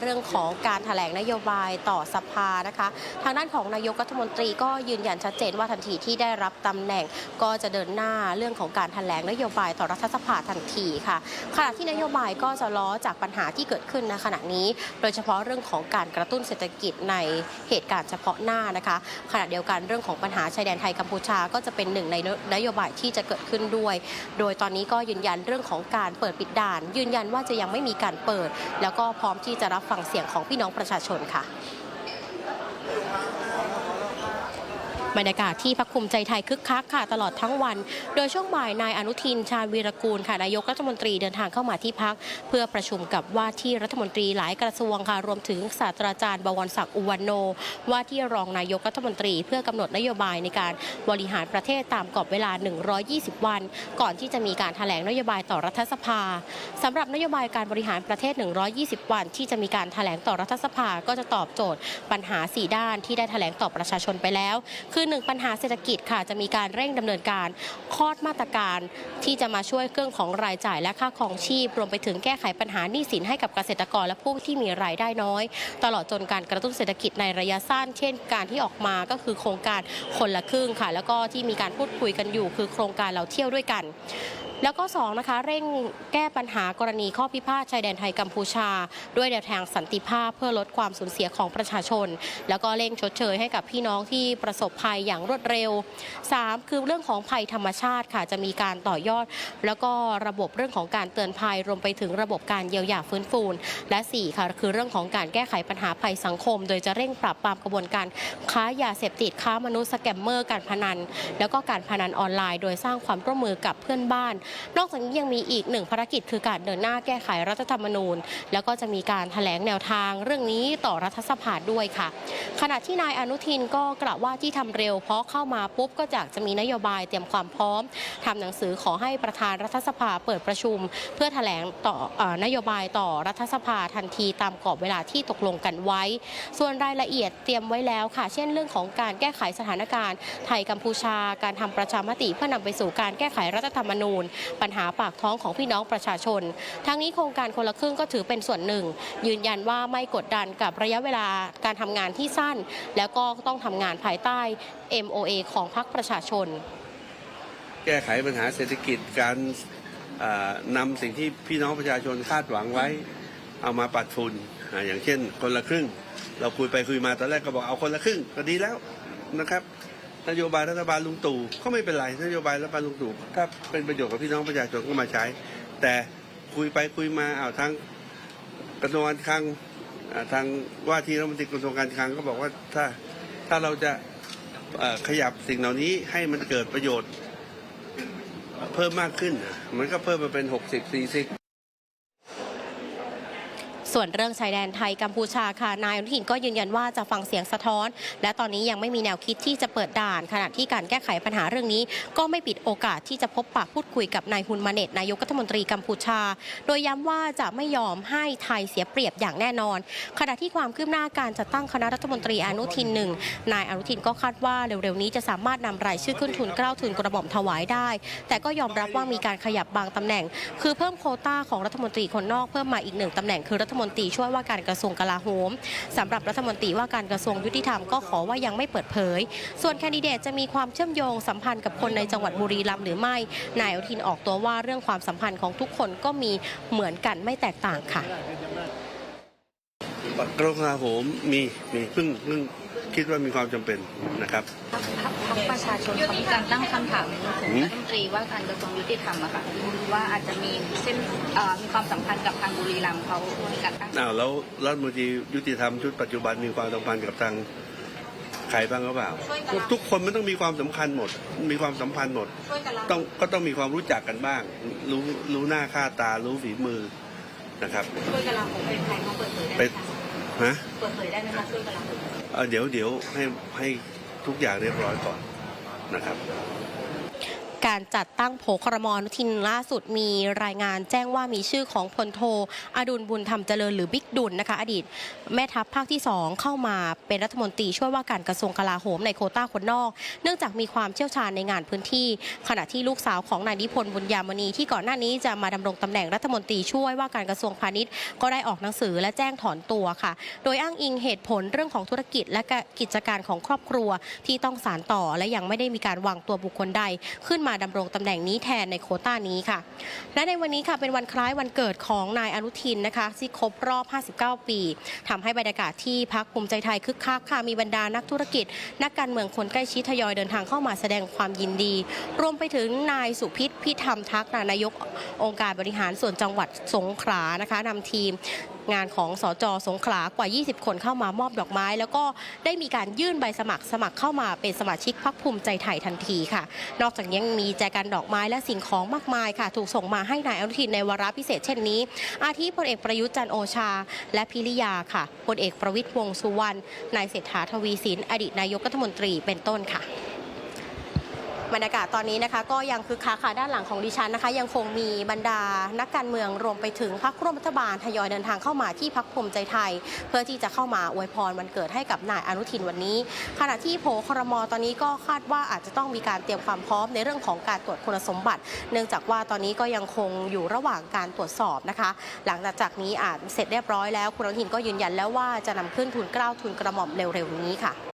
เรื่องของการแถลงนโยบายต่อสภานะคะ ทางด้านของนายกรัฐมนตรีก็ยืนยันชัดเจนว่าทันทีที่ได้รับตำแหน่งก็จะเดินหน้าเรื่องของการแถลงนโยบายต่อรัฐสภาทันทีค่ะขณะที่นโยบายก็จะล้อจากปัญหาที่เกิดขึ้นในขณะนี้ โดยเฉพาะเรื่องของการกระตุ้นเศรษฐกิจในเหตุการณ์เฉพาะหน้านะคะขณะเดียวกันเรื่องของปัญหาชายแดนไทยกัมพูชาก็จะเป็นหนึ่งในนโยบายที่จะเกิดขึ้นด้วย โดยตอนนี้ก็ยืนยันเรื่องของการเปิดปิดด่าน ยืนยันว่าจะยังไม่มีการเปิด แล้วก็พร้อมที่จะรับฟังเสียงของพี่น้องประชาชนค่ะ บรรยากาศที่พักภูมิใจไทยคึกคักค่ะตลอดทั้งวัน โดยช่วงบ่ายนายอนุทินชาญวีรกูลค่ะนายกรัฐมนตรีเดินทางเข้ามาที่พัก เพื่อประชุมกับว่าที่รัฐมนตรีหลายกระทรวงค่ะรวมถึงศาสตราจารย์บวรศักดิ์อุวันโน ว่าที่รองนายกรัฐมนตรี เพื่อกำหนดนโยบายในการบริหารประเทศตามกรอบเวลา 120 วัน ก่อนที่จะมีการแถลงนโยบายต่อรัฐสภาสำหรับนโยบายการบริหารประเทศ 120 วัน ที่จะมีการแถลงต่อรัฐสภาก็จะตอบโจทย์ปัญหา 4 ด้านที่ได้แถลงต่อประชาชนไปแล้ว คือหนึ่งปัญหาเศรษฐกิจค่ะจะมีการเร่งดำเนินการคลอดมาตรการที่จะมาช่วยเรื่องของรายจ่ายและค่าครองชีพ รวมไปถึงแก้ไขปัญหาหนี้สินให้กับเกษตรกรและผู้ที่มีรายได้น้อย ตลอดจนการกระตุ้นเศรษฐกิจในระยะสั้น เช่น การที่ออกมาก็คือโครงการคนละครึ่งค่ะ แล้วก็ที่มีการพูดคุยกันอยู่ คือโครงการเราเที่ยวด้วยกัน แล้วก็2นะคะเร่งแก้ปัญหากรณีข้อพิพาทชายแดนไทยกัมพูชา ด้วยแนวทางสันติภาพเพื่อลดความสูญเสียของประชาชน แล้วก็เร่งชดเชยให้กับพี่น้องที่ประสบภัยอย่างรวดเร็ว 3 คือเรื่องของภัยธรรมชาติค่ะจะมีการต่อยอด แล้วก็ระบบเรื่องของการเตือนภัยรวมไปถึงระบบการเยียวยาฟื้นฟูและ 4 ค่ะคือเรื่องของการแก้ไขปัญหาภัยสังคม โดยจะเร่งปราบปรามกระบวนการค้ายาเสพติดค้ามนุษย์สแกมเมอร์ การพนัน แล้วก็การพนันออนไลน์ โดยสร้างความร่วมมือกับเพื่อนบ้านนอกจากนี้ยังมีอีกหนึ่งภารกิจคือการเดินหน้าแก้ไขรัฐธรรมนูญ แล้วก็จะมีการแถลงแนวทางเรื่องนี้ต่อรัฐสภาด้วยค่ะ ขณะที่นายอนุทินก็กล่าวว่าที่ทำเร็วเพราะเข้ามาปุ๊บก็อยากจะมีนโยบายเตรียมความพร้อมทำหนังสือขอให้ประธานรัฐสภาเปิดประชุม เพื่อแถลงต่ออนโยบายต่อรัฐสภาทันทีตามกรอบเวลาที่ตกลงกันไว้ ส่วนรายละเอียดเตรียมไว้แล้วค่ะ เช่นเรื่องของการแก้ไขสถานการณ์ ไทยกัมพูชา การทำประชามติเพื่อนำไปสู่การแก้ไขรัฐธรรมนูญปัญหาปากท้องของพี่น้องประชาชน ทั้งนี้โครงการคนละครึ่งก็ถือเป็นส่วนหนึ่ง ยืนยันว่าไม่กดดันกับระยะเวลาการทำงานที่สั้น แล้วก็ต้องทำงานภายใต้ MOA ของพรรคประชาชน แก้ไขปัญหาเศรษฐกิจการอ่านำสิ่งที่พี่น้องประชาชนคาดหวังไว้ เอามาปัดฝุ่นอย่างเช่น คนละครึ่ง เราคุยไปคุยมาตอนแรกก็บอกเอาคนละครึ่งก็ดีแล้วนะครับ นโยบายรัฐบาลลุงตู่ก็ไม่เป็นไรนโยบายรัฐบาลลุงตู่ถ้าเป็นประโยชน์กับพี่น้องประชาชนก็มาใช้ แต่คุยไปคุยมาเอาทางกระทรวงการคลังทางว่าที่รัฐมนตรีกระทรวงการคลังก็บอกว่าถ้าถ้าเราจะขยับสิ่งเหล่านี้ให้มันเกิดประโยชน์เพิ่มมากขึ้น มันก็เพิ่มมาเป็น 60 40 ส่วนเรื่องชายแดนไทยกัมพูชาค่ะนายอนุทินก็ยืนยันว่าจะฟังเสียงสะท้อน และตอนนี้ยังไม่มีแนวคิดที่จะเปิดด่าน ขณะที่การแก้ไขปัญหาเรื่องนี้ ก็ไม่ปิดโอกาสที่จะพบปะพูดคุยกับนายฮุนมาเนตนายกรัฐมนตรีกัมพูชา โดยย้ำว่าจะไม่ยอมให้ไทยเสียเปรียบอย่างแน่นอน ขณะที่ความคืบหน้าการจัดตั้งคณะรัฐมนตรีอนุทินหนึ่งนายอนุทินก็คาดว่าเร็วๆนี้จะสามารถนำรายชื่อขึ้นทุนเกล้าทุนกระหม่อมถวายได้ แต่ก็ยอมรับว่ามีการขยับบางตำแหน่ง คือเพิ่มโควต้าของรัฐมนตรีคนนอกเพิ่มมาอีกหนึ่งตำแหน่งคือรัฐมนนตรีช่วยว่าการกระทรวงกลาโหมสำหรับรัฐมนตรีว่าการกระทรวงยุติธรรมก็ขอว่ายังไม่เปิดเผย ส่วนแคนดิเดตจะมีความเชื่อมโยงสัมพันธ์กับคนในจังหวัดบุรีรัมย์หรือไม่ นายอนุทินออกตัวว่าเรื่องความสัมพันธ์ของทุกคนก็มีเหมือนกันไม่แตกต่างค่ะกระทรงกลาโหมมีมีเพิ่งเพิ่ง คิดว่ามีความจำเป็นนะครับพรรคประชาชนเขามีการตั้งคำถามถึงหืมรัฐมนตรีว่าการกระทรวงยุติธรรมอะค่ะว่าอาจจะมีเส้นเอ่อมีความสัมพันธ์กับทางบุรีรัมย์เขามีการตั้งอ้าวแล้วรัฐมนตรียุติธรรมชุดปัจจุบันมีความสัมพันธ์กับทางใครบ้างหรือเปล่า ทุกทุกคนมันต้องมีความสำคัญหมด มีความสัมพันธ์หมด ต้องก็ต้องมีความรู้จักกันบ้าง รู้รู้หน้าค่าตารู้ฝีมือนะครับช่วยกลาโหมเป็นใครเขาเปิดเผยได้ไหมเป็นคะฮะเปิดเผยได้ไหมคะช่วยกลาโหม เดี๋ยวเดี๋ยวให้ให้ทุกอย่างเรียบร้อยก่อนนะครับ การจัดตั้งโผครมอนุทินล่าสุดมีรายงานแจ้งว่ามีชื่อของพลโทอดุลบุญธรรมเจริญหรือบิ๊กดุลนะคะ อดีตแม่ทัพภาคที่ 2 เข้ามาเป็นรัฐมนตรีช่วยว่าการกระทรวงกลาโหมในโคต้าคนนอก เนื่องจากมีความเชี่ยวชาญในงานพื้นที่ ขณะที่ลูกสาวของนายนิพนธ์บุญยามณีที่ก่อนหน้านี้จะมาดำรงตำแหน่งรัฐมนตรีช่วยว่าการกระทรวงพาณิชย์ก็ได้ออกหนังสือและแจ้งถอนตัวค่ะ โดยอ้างอิงเหตุผลเรื่องของธุรกิจและกิจการของครอบครัวที่ต้องสานต่อและยังไม่ได้มีการวางตัวบุคคลใดขึ้นมาดำรงตำแหน่งนี้แทนในโคต้านี้ค่ะ และในวันนี้ค่ะเป็นวันคล้ายวันเกิดของนายอนุทินนะคะที่ครบรอบ 59 ปีทำให้บรรยากาศที่พักภูมิใจไทยคึกคักค่ะมีบรรดานักธุรกิจ นักการเมืองคนใกล้ชิดทยอยเดินทางเข้ามาแสดงความยินดี รวมไปถึงนายสุพิษพิธรรมทักษ์นายกองค์การบริหารส่วนจังหวัดสงขลานะคะนำทีม งานของสจสงขลากว่า 20 คนเข้ามามอบดอกไม้ แล้วก็ได้มีการยื่นใบสมัครสมัครเข้ามาเป็นสมาชิกพักภูมิใจไทยทันทีค่ะ นอกจากนี้ยังมีแจกันดอกไม้และสิ่งของมากมายค่ะ ถูกส่งมาให้นายอนุทินในวาระพิเศษเช่นนี้ อาทิพลเอกประยุทธ์จันโอชา และพิริยาค่ะพลเอกประวิตยวงสุวรรณนายเศรษฐาทวีสินอดีตนายกรัฐมนตรีเป็นต้นค่ะ บรรยากาศตอนนี้นะคะ ก็ยังคึกคักค่ะด้านหลังของดิฉันนะคะ ยังคงมีบรรดานักการเมืองรวมไปถึงพรรคร่วมรัฐบาลทยอยเดินทางเข้ามาที่พักภูมิใจไทย เพื่อที่จะเข้ามาอวยพรวันเกิดให้กับนายอนุทินวันนี้ ขณะที่โผครมตอนนี้ก็คาดว่าอาจจะต้องมีการเตรียมความพร้อมในเรื่องของการตรวจคุณสมบัติ เนื่องจากว่าตอนนี้ก็ยังคงอยู่ระหว่างการตรวจสอบนะคะ หลังจากนี้อาจเสร็จเรียบร้อยแล้วคุณอนุทินก็ยืนยันแล้วว่าจะนำขึ้นทุนเกล้าทุนกระหม่อมเร็วๆนี้ค่ะ